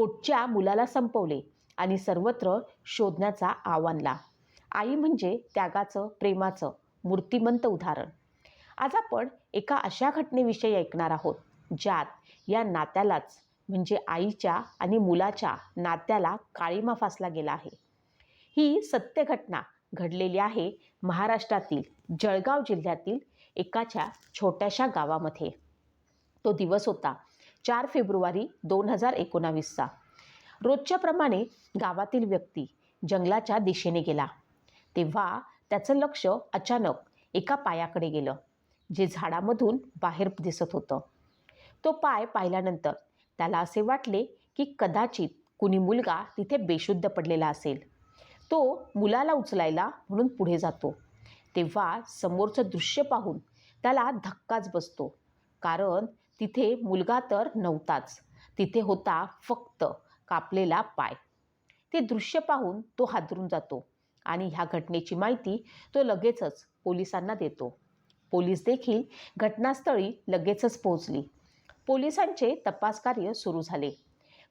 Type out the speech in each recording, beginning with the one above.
पोटच्या मुलाला संपवले आणि सर्वत्र शोधण्याचा आव्हानला आई म्हणजे त्यागाचं प्रेमाचं मूर्तिमंत उदाहरण. आज आपण एका अशा घटनेविषयी ऐकणार आहोत ज्यात या नात्यालाच म्हणजे आईच्या आणि मुलाच्या नात्याला काळीमा फासला गेला आहे. ही सत्य घटना घडलेली आहे महाराष्ट्रातील जळगाव जिल्ह्यातील एकाच्या छोट्याशा गावामध्ये. तो दिवस होता चार फेब्रुवारी दोन हजार एकोणावीसचा. रोजच्याप्रमाणे गावातील व्यक्ती जंगलाच्या दिशेने गेला. तेव्हा त्याचं लक्ष अचानक एका पायाकडे गेलं जे झाडामधून बाहेर दिसत होतं. तो पाय पाहिल्यानंतर त्याला असे वाटले की कदाचित कुणी मुलगा तिथे बेशुद्ध पडलेला असेल. तो मुलाला उचलायला म्हणून पुढे जातो. तेव्हा समोरचं दृश्य पाहून त्याला धक्काच बसतो. कारण तिथे मुलगा तर नव्हताच. तिथे होता फक्त कापलेला पाय. ते दृश्य पाहून तो हादरून जातो आणि ह्या घटनेची माहिती तो लगेचच पोलिसांना देतो. पोलीस देखील घटनास्थळी लगेचच पोहोचली. पोलिसांचे तपास कार्य सुरू झाले.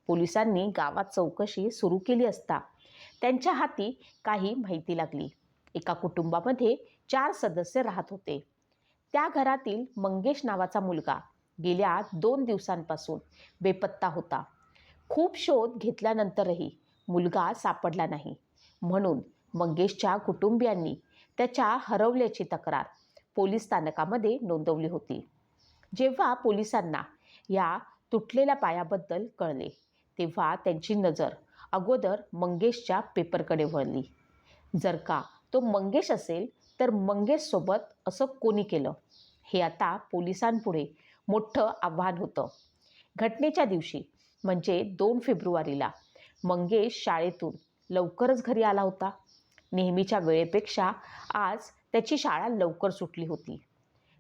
पोलिसांनी गावात चौकशी सुरू केली असता त्यांच्या हाती काही माहिती लागली. एका कुटुंबामध्ये चार सदस्य राहत होते. त्या घरातील मंगेश नावाचा मुलगा गेल्या दोन दिवसांपासून बेपत्ता होता. खूप शोध घेतल्यानंतरही मुलगा सापडला नाही. म्हणून मंगेशच्या कुटुंबियांनी त्याच्या हरवल्याची तक्रार पोलीस स्थानकामध्ये नोंदवली होती. जेव्हा पोलिसांना या तुटलेल्या पायाबद्दल कळले तेव्हा त्यांची नजर अगोदर मंगेशच्या पेपरकडे वळली. जर का तो मंगेश असेल तर मंगेशसोबत असं कोणी केलं? हे आता पोलिसांपुढे मोठं आव्हान होतं. घटनेच्या दिवशी म्हणजे दोन फेब्रुवारीला मंगेश शाळेतून लवकरच घरी आला होता. नेहमीच्या वेळेपेक्षा आज त्याची शाळा लवकर सुटली होती.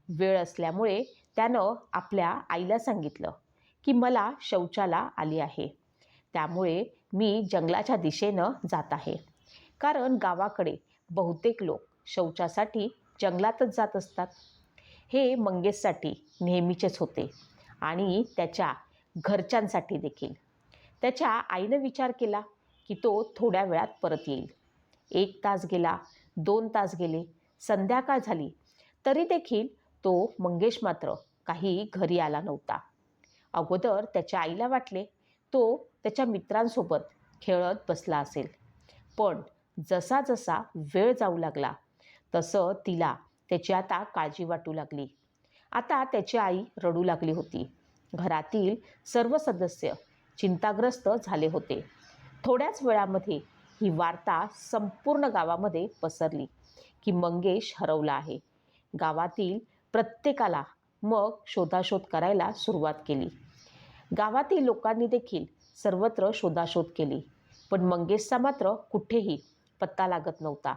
वेळ असल्यामुळे त्यानं आपल्या आईला सांगितलं की मला शौचाला आली आहे. त्यामुळे मी जंगलाच्या दिशेनं जात आहे. कारण गावाकडे बहुतेक लोक शौचासाठी जंगलातच जात असतात. हे मंगेशसाठी नेहमीचेच होते आणि त्याच्या घरच्यांसाठी देखील. त्याच्या आईनं विचार केला की तो थोड्या वेळात परत येईल. एक तास गेला दोन तास गेले संध्याकाळ झाली तरी देखील तो मंगेश मात्र काही घरी आला नव्हता. अगोदर त्याच्या आईला वाटले तो त्याच्या मित्रांसोबत खेळत बसला असेल. पण जसा जसा वेळ जाऊ लागला तसं तिला त्याची आता काळजी वाटू लागली. आता त्याची आई रडू लागली होती. घरातील सर्व सदस्य चिंताग्रस्त झाले होते. थोड्याच वेळामध्ये ही वार्ता संपूर्ण गावामध्ये पसरली की मंगेश हरवला आहे. गावातील प्रत्येकाला मग शोधाशोध करायला सुरुवात केली. गावातील लोकांनी देखील सर्वत्र शोधाशोध केली पण मंगेशचा मात्र कुठेही पत्ता लागत नव्हता.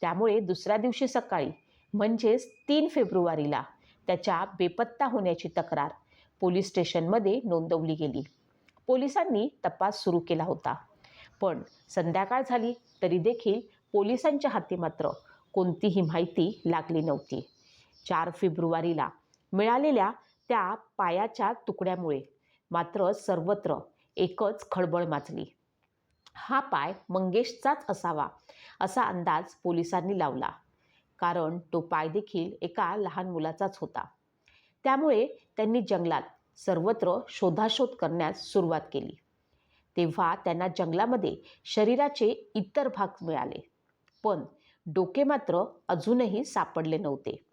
त्यामुळे दुसऱ्या दिवशी सकाळी म्हणजेच तीन फेब्रुवारीला त्याच्या बेपत्ता होण्याची तक्रार पोलीस स्टेशनमध्ये नोंदवली गेली. पोलिसांनी तपास सुरू केला होता. पण संध्याकाळ झाली तरी देखील पोलिसांच्या हाती मात्र कोणतीही माहिती लागली नव्हती. चार फेब्रुवारीला मिळालेल्या त्या पायाच्या तुकड्यामुळे मात्र सर्वत्र एकच खळबळ माजली. हा पाय मंगेशचाच असावा असा अंदाज पोलिसांनी लावला. कारण तो पाय देखील एका लहान मुलाचाच होता. त्यामुळे त्यांनी जंगलात सर्वत्र शोधाशोध करण्यास सुरुवात केली. तेव्हा त्यांना जंगलामध्ये शरीराचे इतर भाग मिळाले. पण डोके मात्र अजूनही सापडले नव्हते.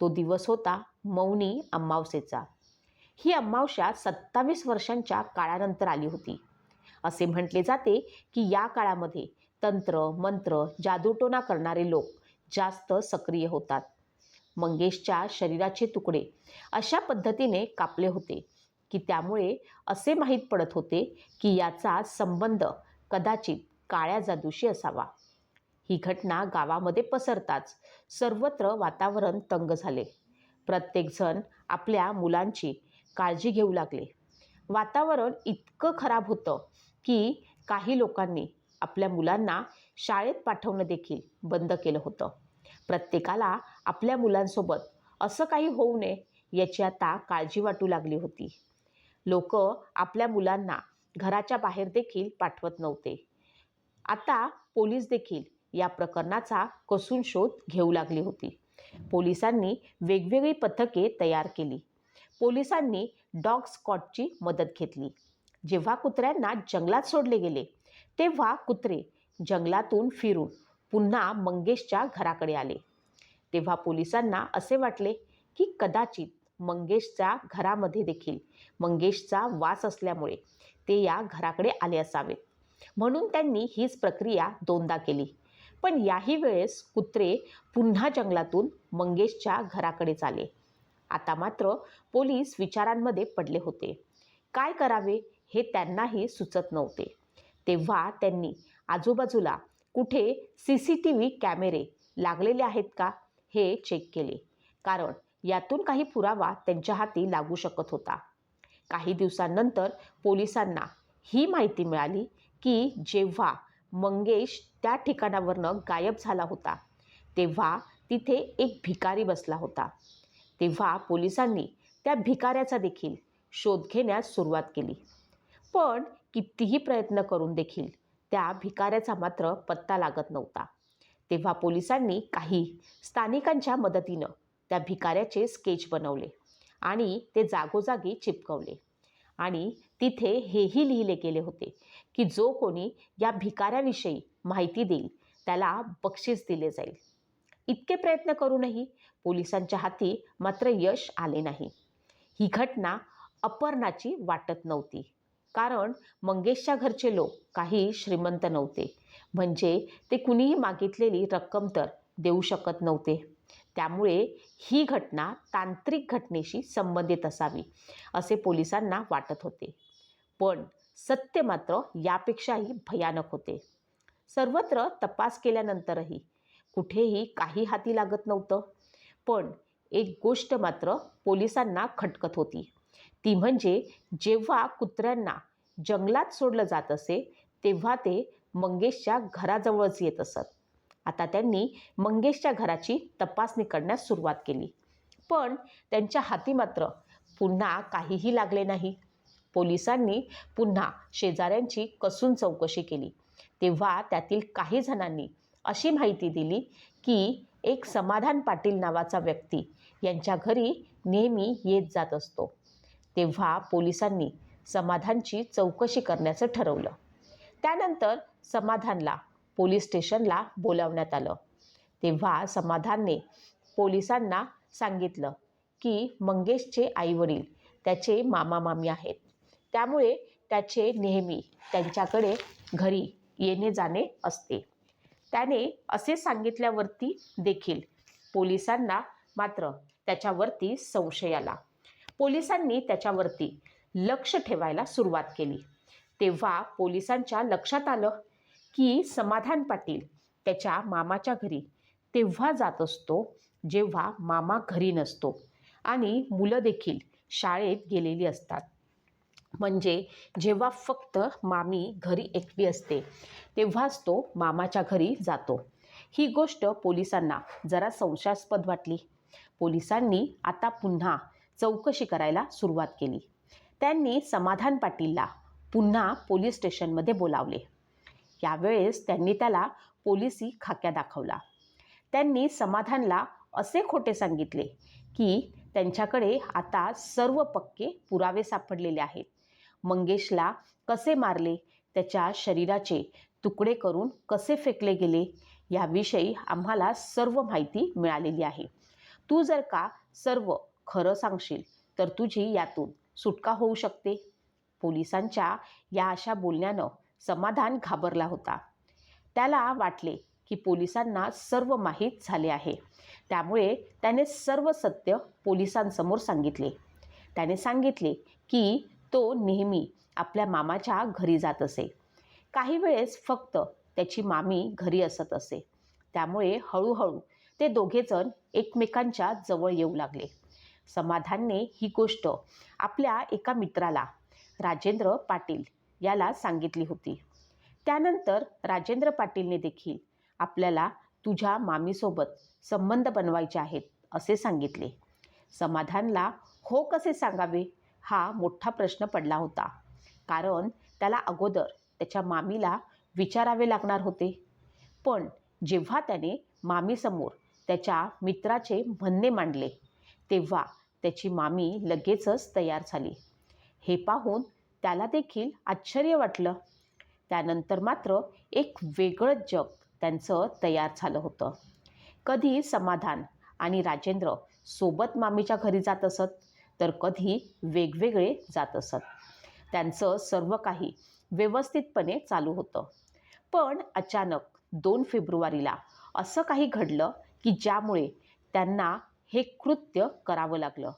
तो दिवस होता मौनी अम्मावसेचा ही अमावस्या सत्तावीस वर्षांच्या काळानंतर आली होती. असे म्हटले जाते की या काळामध्ये तंत्र मंत्र जादूटोना करणारे लोक जास्त सक्रिय होतात. मंगेशच्या शरीराचे तुकडे अशा पद्धतीने कापले होते की त्यामुळे असे माहीत पडत होते की याचा संबंध कदाचित काळ्या जादूशी असावा. ही घटना गावामध्ये पसरताच सर्वत्र वातावरण तंग झाले. प्रत्येकजण आपल्या मुलांची काळजी घेऊ लागले. वातावरण इतकं खराब होतं की काही लोकांनी आपल्या मुलांना शाळेत पाठवणं देखील बंद केलं होतं. प्रत्येकाला आपल्या मुलांसोबत असं काही होऊ नये याची आता काळजी वाटू लागली होती. लोक आपल्या मुलांना घराच्या बाहेर देखील पाठवत नव्हते. आता पोलीस देखील या प्रकरणाचा कसून शोध घेऊ लागली होती. पोलिसांनी वेगवेगळी पथके तयार केली. पोलिसांनी डॉग स्कॉटची मदत घेतली. जेव्हा कुत्र्यांना जंगलात सोडले गेले तेव्हा कुत्रे जंगलातून फिरून पुन्हा मंगेशच्या घराकडे आले. तेव्हा पोलिसांना असे वाटले की कदाचित मंगेशच्या घरामध्ये देखील मंगेशचा वास असल्यामुळे ते या घराकडे आले असावेत. म्हणून त्यांनी हीच प्रक्रिया दोनदा केली. पण याही वेळेस कुत्रे पुन्हा जंगलातून मंगेशच्या घराकडेच आले. आता मात्र पोलीस विचारांमध्ये पडले होते. काय करावे हे त्यांनाही सुचत नव्हते. तेव्हा त्यांनी आजूबाजूला कुठे सी सी टी व्ही कॅमेरे लागलेले आहेत का हे चेक केले. कारण यातून काही पुरावा त्यांच्या हाती लागू शकत होता. काही दिवसांनंतर पोलिसांना ही माहिती मिळाली की जेव्हा मंगेश त्या ठिकाणावरनं गायब झाला होता तेव्हा तिथे एक भिकारी बसला होता. तेव्हा पोलिसांनी त्या भिकाऱ्याचा देखील शोध घेण्यास सुरुवात केली. पण कितीही प्रयत्न करून देखील त्या भिकाऱ्याचा मात्र पत्ता लागत नव्हता. तेव्हा पोलिसांनी काही स्थानिकांच्या मदतीनं त्या भिकाऱ्याचे स्केच बनवले आणि ते जागोजागी चिपकवले. आणि तिथे हेही लिहिले गेले होते की जो कोणी या भिकाऱ्याविषयी माहिती देईल त्याला बक्षीस दिले जाईल. इतके प्रयत्न करूनही पोलिसांच्या हाती मात्र यश आले नाही. ही घटना अपर्णाची वाटत नव्हती. कारण मंगेशच्या घरचे लोक काही श्रीमंत नव्हते. म्हणजे ते कुणीही मागितलेली रक्कम तर देऊ शकत नव्हते. त्यामुळे ही घटना तांत्रिक घटनेशी संबंधित असावी असे पोलिसांना वाटत होते. पण सत्य मात्र यापेक्षाही भयानक होते. सर्वत्र तपास केल्यानंतरही कुठेही काही हाती लागत नव्हतं. पण एक गोष्ट मात्र पोलिसांना खटकत होती. ती म्हणजे जेव्हा कुत्र्यांना जंगलात सोडलं जात असे तेव्हा ते मंगेशच्या घराजवळच येत असत. आता त्यांनी मंगेशच्या घराची तपासणी करण्यास सुरुवात केली. पण त्यांच्या हाती मात्र पुन्हा काहीही लागले नाही. पोलिसांनी पुन्हा शेजाऱ्यांची कसून चौकशी केली. तेव्हा त्यातील काही जणांनी अशी माहिती दिली की एक समाधान पाटील नावाचा व्यक्ती यांच्या घरी नेहमी येत जात असतो. तेव्हा पोलिसांनी समाधानची चौकशी करण्याचं ठरवलं. त्यानंतर समाधानला पोलीस स्टेशनला बोलावण्यात आलं. तेव्हा समाधानने पोलिसांना सांगितलं की मंगेशचे आईवडील त्याचे मामा मामी आहेत. त्यामुळे त्याचे नेहमी त्यांच्याकडे घरी येणे जाणे असते. त्याने असे सांगितल्यावरती देखील पोलिसांना मात्र त्याच्यावरती संशय आला. पोलिसांनी त्याच्यावरती लक्ष ठेवायला सुरुवात केली. तेव्हा पोलिसांच्या लक्षात आलं की समाधान पाटील त्याच्या मामाच्या घरी तेव्हा जात असतो जेव्हा मामा घरी नसतो आणि मुलं देखील शाळेत गेलेली असतात. म्हणजे जेव्हा फक्त मामी घरी एकटी असते तेव्हाच तो मामाच्या घरी जातो. ही गोष्ट पोलिसांना जरा संशयास्पद वाटली. पोलिसांनी आता पुन्हा चौकशी करायला सुरुवात केली. त्यांनी समाधान पाटीलला पुन्हा पोलीस स्टेशनमध्ये बोलावले. यावेळेस त्यांनी त्याला पोलिसी खाक्या दाखवला. त्यांनी समाधानला असे खोटे सांगितले की त्यांच्याकडे आता सर्व पक्के पुरावे सापडलेले आहेत. मंगेशला कसे मारले? त्याच्या शरीराचे तुकडे करून कसे फेकले गेले? याविषयी आम्हाला सर्व माहिती मिळालेली आहे. तू जर का सर्व खरं सांगशील तर तुझी यातून सुटका होऊ शकते. पोलिसांच्या या अशा बोलण्यानं समाधान घाबरला होता. त्याला वाटले की पोलिसांना सर्व माहीत झाले आहे. त्यामुळे त्याने सर्व सत्य पोलिसांसमोर सांगितले. त्याने सांगितले की तो नेहमी आपल्या मामाच्या घरी जात असे. काही वेळेस फक्त त्याची मामी घरी असत असे. त्यामुळे हळूहळू ते दोघेजण एकमेकांच्या जवळ येऊ लागले. समाधानने ही गोष्ट आपल्या एका मित्राला राजेंद्र पाटील याला सांगितली होती. त्यानंतर राजेंद्र पाटीलने देखील आपल्याला तुझ्या मामीसोबत संबंध बनवायचे आहेत असे सांगितले. समाधानला हो कसे सांगावे हा मोठा प्रश्न पडला होता. कारण त्याला अगोदर त्याच्या मामीला विचारावे लागणार होते. पण जेव्हा त्याने मामीसमोर त्याच्या मित्राचे म्हणणे मांडले तेव्हा त्याची मामी लगेचच तयार झाली. हे पाहून त्याला देखील आश्चर्य वाटलं. त्यानंतर मात्र एक वेगळंच जग त्यांचं तयार झालं होतं. कधी समाधान आणि राजेंद्र सोबत मामीच्या घरी जात असत तर कधी वेगवेगळे जात असत. त्यांचं सर्व काही व्यवस्थितपणे चालू होतं. पण अचानक दोन फेब्रुवारीला असं काही घडलं की ज्यामुळे त्यांना हे कृत्य करावं लागलं.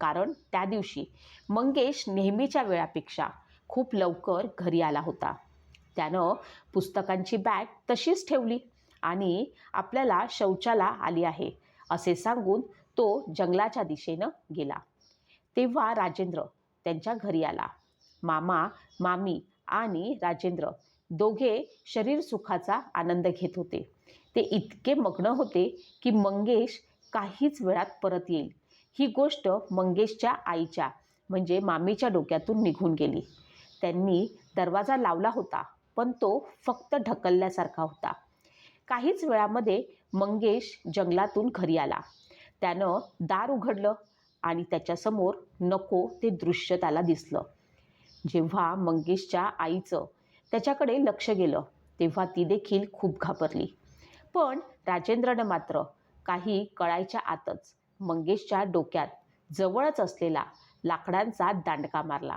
कारण त्या दिवशी मंगेश नेहमीच्या वेळापेक्षा खूप लवकर घरी आला होता. त्यानं पुस्तकांची बॅग तशीच ठेवली आणि आपल्याला शौचाला आली आहे असे सांगून तो जंगलाच्या दिशेनं गेला. तेव्हा राजेंद्र त्यांच्या घरी आला. मामा मामी आणि राजेंद्र दोघे शरीर सुखाचा आनंद घेत होते. ते इतके मग्न होते की मंगेश काहीच वेळात परत येईल. ही गोष्ट मंगेशच्या आईच्या म्हणजे मामीच्या डोक्यातून निघून गेली. त्यांनी दरवाजा लावला होता पण तो फक्त ढकलल्यासारखा होता. काहीच वेळामध्ये मंगेश जंगलातून घरी आला. त्यानं दार उघडलं आणि त्याच्यासमोर नको ते दृश्य त्याला दिसलं. जेव्हा मंगेशच्या आईचं त्याच्याकडे लक्ष गेलं तेव्हा ती देखील खूप घाबरली. पण राजेंद्रनं मात्र काही कळायच्या आतच मंगेशच्या डोक्यात जवळच असलेला लाकडांचा दांडका मारला.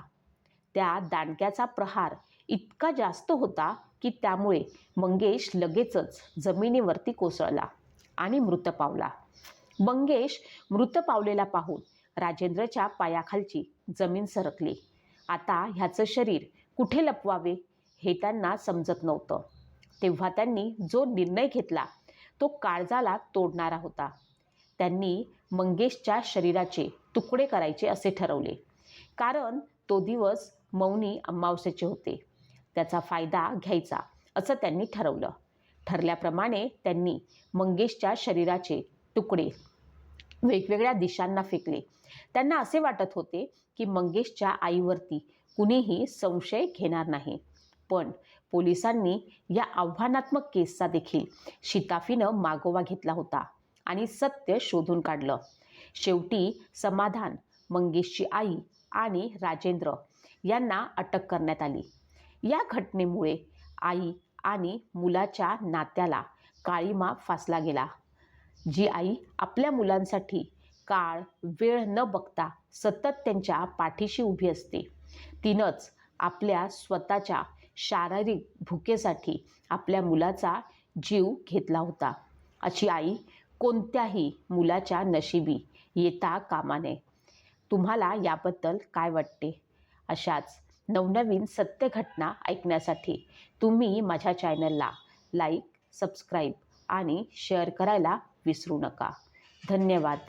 त्या दांडक्याचा प्रहार इतका जास्त होता की त्यामुळे मंगेश लगेचच जमिनीवरती कोसळला आणि मृत पावला. मंगेश मृत पावलेला पाहून राजेंद्रच्या पायाखालची जमीन सरकली. आता ह्याचं शरीर कुठे लपवावे हे त्यांना समजत नव्हतं. तेव्हा त्यांनी जो निर्णय घेतला तो काळजाला तोडणारा होता. त्यांनी मंगेशच्या शरीराचे तुकडे करायचे असे ठरवले. कारण तो दिवस मौनी अमावस्याचे होते. त्याचा फायदा घ्यायचा असं त्यांनी ठरवलं. ठरल्याप्रमाणे त्यांनी मंगेशच्या शरीराचे तुकडे वेगवेगळ्या दिशांना फेकले. त्यांना असे वाटत होते की मंगेशच्या आईवरती कुणीही संशय घेणार नाही. पण पोलिसांनी या आव्हानात्मक केसचा देखील शिताफीनं मागोवा घेतला होता आणि सत्य शोधून काढलं. शेवटी समाधान मंगेशची आई आणि राजेंद्र यांना अटक करण्यात आली. या घटनेमुळे आई आणि मुलाच्या नात्याला काळीमा फासला गेला. जी आई आपल्या मुलांसाठी काळ वेळ न बघता सतत त्यांच्या पाठीशी उभी असते. तिनंच आपल्या स्वतःच्या शारीरिक भुकेसाठी आपल्या मुलाचा जीव घेतला होता. अशी आई कोणत्याही मुलाच्या नशिबी येता कामा नये तुम्हाला याबद्दल काय वाटते? अशाच नवनवीन सत्य घटना ऐकण्यासाठी तुम्ही माझ्या चॅनलला लाईक सबस्क्राईब आणि शेअर करायला विसरू नका. धन्यवाद.